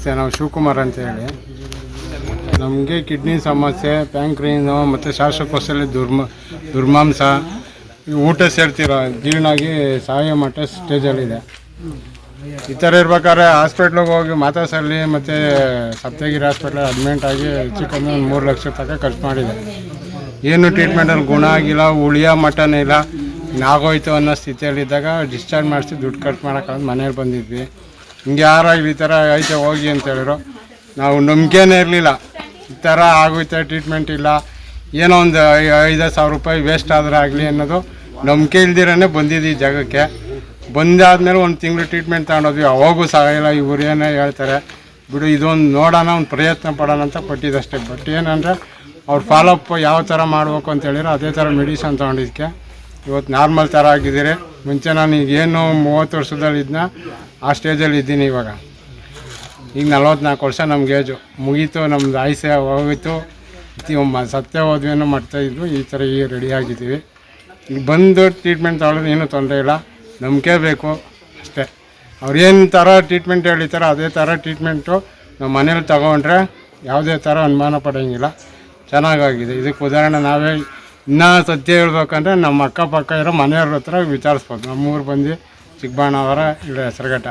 ನಮಸ್ತೆ, ನಾವು ಶಿವಕುಮಾರ್ ಅಂತ ಹೇಳಿ ನಮಗೆ ಕಿಡ್ನಿ ಸಮಸ್ಯೆ ಪ್ಯಾಂಕ್ರೀನು ಮತ್ತು ಶ್ವಾಸಕೋಶದಲ್ಲಿ ದುರ್ಮ, ದುರ್ಮಾಂಸ ಊಟ ಸೇರ್ತಿರೋ, ಜೀರ್ಣಾಗಿ ಸಾಯೋ ಮಟ್ಟ ಸ್ಟೇಜಲ್ಲಿದೆ ಈ ಥರ ಇರ್ಬೇಕಾದ್ರೆ ಹಾಸ್ಪಿಟ್ಲಿಗೆ ಹೋಗಿ ಮಾತಾಡ್ಸಲ್ಲಿ ಮತ್ತು ಸಪ್ತಗಿರಿ ಹಾಸ್ಪಿಟ್ಲಲ್ಲಿ ಅಡ್ಮಿಂಟ್ ಆಗಿ ಹೆಚ್ಚು ಕಮ್ಮಿ ಒಂದು ಮೂರು ಲಕ್ಷ ತನಕ ಖರ್ಚು ಮಾಡಿದೆ. ಏನು ಟ್ರೀಟ್ಮೆಂಟಲ್ಲಿ ಗುಣ ಆಗಿಲ್ಲ, ಉಳಿಯೋ ಮಟನ್ ಇಲ್ಲ, ನಾಗೋಯ್ತು ಅನ್ನೋ ಸ್ಥಿತಿಯಲ್ಲಿದ್ದಾಗ ಡಿಸ್ಚಾರ್ಜ್ ಮಾಡಿಸಿ ದುಡ್ಡು ಖರ್ಚು ಮಾಡೋಕ್ಕಾಗ ಮನೇಲಿ ಬಂದಿದ್ವಿ. ಹಿಂಗೆ ಯಾರಾಗಲಿ ಈ ಥರ ಐತೆ, ಹೋಗಿ ಅಂತ ಹೇಳಿದ್ರು. ನಾವು ನಂಬಿಕೆನೇ ಇರಲಿಲ್ಲ. ಈ ಥರ ಆಗೋಯ್ತೆ ಟ್ರೀಟ್ಮೆಂಟ್ ಇಲ್ಲ. ಏನೋ ಒಂದು ಐದು ಸಾವಿರ ರೂಪಾಯಿ ವೇಸ್ಟ್ ಆದರೆ ಆಗಲಿ ಅನ್ನೋದು ನಂಬಿಕೆ ಇಲ್ದಿರೇ ಬಂದಿದ್ದು ಈ ಜಾಗಕ್ಕೆ. ಬಂದಾದ್ಮೇಲೆ ಒಂದು ತಿಂಗಳು ಟ್ರೀಟ್ಮೆಂಟ್ ತಗೊಂಡೋದ್ವಿ. ಅವಾಗೂ ಸಾಗಿಲ್ಲ ಇವ್ರು ಏನೋ ಹೇಳ್ತಾರೆ. ಬಿಡು, ಇದೊಂದು ನೋಡೋಣ, ಒಂದು ಪ್ರಯತ್ನ ಪಡೋಣ ಅಂತ ಪಟ್ಟಿದ್ದಷ್ಟೇ ಬಟ್ ಏನಂದರೆ, ಅವ್ರು ಫಾಲೋಅಪ್ ಯಾವ ಥರ ಮಾಡಬೇಕು ಅಂತ ಹೇಳಿರೋ ಅದೇ ಥರ ಮೆಡಿಸನ್ ತೊಗೊಂಡಿದ್ದಕ್ಕೆ. ಇವತ್ತು ನಾರ್ಮಲ್ ಥರ ಆಗಿದ್ದೀರಿ. ಮುಂಚೆ ನಾನು ಈಗ ಏನು ಮೂವತ್ತು ವರ್ಷದಲ್ಲಿ ಇದನ್ನ ಆ ಸ್ಟೇಜಲ್ಲಿ ಇದ್ದೀನಿ ಇವಾಗ. ಈಗ ನಲ್ವತ್ನಾಲ್ಕು ವರ್ಷ ನಮ್ಗೆ ಏಜು ಮುಗೀತು, ನಮ್ದು ಆಯ್ಸೆ ಹೋಗಿತ್ತು. ಸತ್ಯ ಮಾಡ್ತಾ ಇದ್ವಿ, ಈ ಥರ ಈಗ ರೆಡಿ ಆಗಿದ್ದೀವಿ. ಈಗ ಬಂದು ಟ್ರೀಟ್ಮೆಂಟ್ ತಗೊಳ್ಳೋದು ಏನೂ ತೊಂದರೆ ಇಲ್ಲ. ನಂಬಿಕೆ ಬೇಕು ಅಷ್ಟೇ. ಅವ್ರೇನು ಥರ ಟ್ರೀಟ್ಮೆಂಟ್ ಹೇಳಿತಾರೋ ಅದೇ ಥರ ಟ್ರೀಟ್ಮೆಂಟು ನಮ್ಮ ಮನೇಲಿ ತಗೊಂಡ್ರೆ ಯಾವುದೇ ಥರ ಅನುಮಾನ ಪಡೋಂಗಿಲ್ಲ. ಚೆನ್ನಾಗಾಗಿದೆ. ಇದಕ್ಕೆ ಉದಾಹರಣೆ ನಾವೇ ಇನ್ನೂ ಸತ್ಯ ಹೇಳ್ಬೇಕಂದ್ರೆ ನಮ್ಮ ಅಕ್ಕಪಕ್ಕ ಇರೋ ಮನೆಯವ್ರ ಹತ್ರ ವಿಚಾರಿಸ್ಬೋದು. ನಮ್ಮೂರು ಬಂದು ಚಿಕ್ಕಬಾಣವರ ಇಲ್ಲ ಹೆಸರುಘಟ್ಟ.